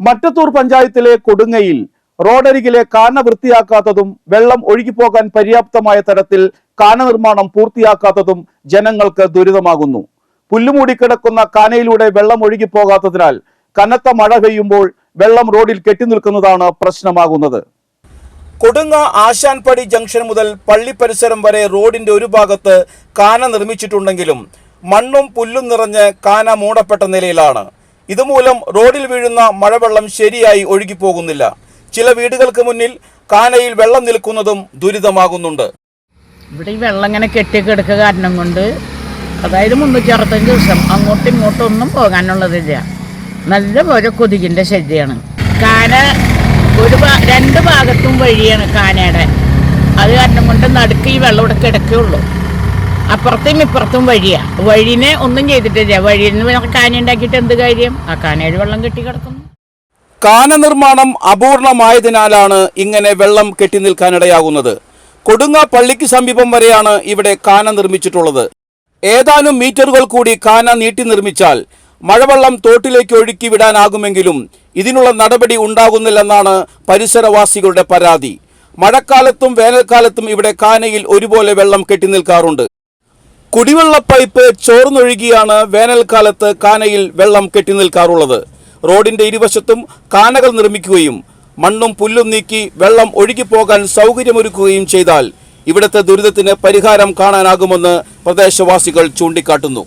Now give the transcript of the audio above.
മറ്റത്തൂർ പഞ്ചായത്തിലെ കൊടുങ്ങയിൽ റോഡരികിലെ കാന വൃത്തിയാക്കാത്തതും വെള്ളം ഒഴുകിപ്പോകാൻ പര്യാപ്തമായ തരത്തിൽ കാന നിർമ്മാണം പൂർത്തിയാക്കാത്തതും ജനങ്ങൾക്ക് ദുരിതമാകുന്നു. പുല്ലുമൂടിക്കിടക്കുന്ന കാനയിലൂടെ വെള്ളം ഒഴുകിപ്പോകാത്തതിനാൽ കനത്ത മഴ പെയ്യുമ്പോൾ വെള്ളം റോഡിൽ കെട്ടിനിൽക്കുന്നതാണ് പ്രശ്നമാകുന്നത്. കൊടുങ്ങ ആശാൻപടി ജംഗ്ഷൻ മുതൽ പള്ളി പരിസരം വരെ റോഡിന്റെ ഒരു ഭാഗത്ത് കാന നിർമ്മിച്ചിട്ടുണ്ടെങ്കിലും മണ്ണും പുല്ലും നിറഞ്ഞ് കാന മൂടപ്പെട്ട നിലയിലാണ്. ഇതുമൂലം റോഡിൽ വീഴുന്ന മഴവെള്ളം ശരിയായി ഒഴുകിപ്പോകുന്നില്ല. ചില വീടുകൾക്ക് മുന്നിൽ കാനയിൽ വെള്ളം നിൽക്കുന്നതും ദുരിതമാകുന്നുണ്ട്. ഇവിടെ ഈ വെള്ളം ഇങ്ങനെ കെട്ടിക്കിടക്കുക കാരണം കൊണ്ട് അതായത് മുന്നൂറ്റി അറുപത്തഞ്ച് ദിവസം അങ്ങോട്ടും ഇങ്ങോട്ടും ഒന്നും പോകാനുള്ളതില്ല. നല്ല പോലെ കൊതുകിന്റെ ശല്യമാണ് കാന ഒരു രണ്ട് ഭാഗത്തും വഴിയാണ് കാനയുടെ. അത് കാരണം കൊണ്ട് നടുക്ക് ഈ വെള്ളം ഇവിടെ കിടക്കുകയുള്ളൂ. അപ്പുറത്തും ഇപ്പുറത്തും വഴിയാ. വഴിനെ ഒന്നും ചെയ്തിട്ടില്ല. വഴിയിൽ നിന്ന് കാന ഉണ്ടാക്കിയിട്ട് എന്ത് കാര്യം? ആ കാനയിൽ വെള്ളം കെട്ടി കിടക്കുന്നു. കാന നിർമ്മാണം അപൂർണമായതിനാലാണ് ഇങ്ങനെ വെള്ളം കെട്ടി നിൽക്കാനിടയാകുന്നത്. കൊടുങ്ങ പള്ളിക്ക് സമീപം വരെയാണ് ഇവിടെ കാന നിർമ്മിച്ചിട്ടുള്ളത്. ഏതാനും മീറ്ററുകൾ കൂടി കാന നീട്ടി നിർമ്മിച്ചാൽ മഴവെള്ളം തോട്ടിലേക്ക് ഒഴുക്കി വിടാനാകുമെങ്കിലും ഇതിനുള്ള നടപടി ഉണ്ടാകുന്നില്ലെന്നാണ് പരിസരവാസികളുടെ പരാതി. മഴക്കാലത്തും വേനൽക്കാലത്തും ഇവിടെ കാനയിൽ ഒരുപോലെ വെള്ളം കെട്ടി നിൽക്കാറുണ്ട്. കുടിവെള്ള പൈപ്പ് ചോർന്നൊഴുകിയാണ് വേനൽക്കാലത്ത് കാനയിൽ വെള്ളം കെട്ടി നിൽക്കാറുള്ളത് റോഡിന്റെ ഇരുവശത്തും കാനകൾ നിർമ്മിക്കുകയും മണ്ണും പുല്ലും നീക്കി വെള്ളം ഒഴുകിപ്പോകാൻ സൗകര്യമൊരുക്കുകയും ചെയ്താൽ ഇവിടുത്തെ ദുരിതത്തിന് പരിഹാരം കാണാനാകുമെന്ന് പ്രദേശവാസികൾ ചൂണ്ടിക്കാട്ടുന്നു.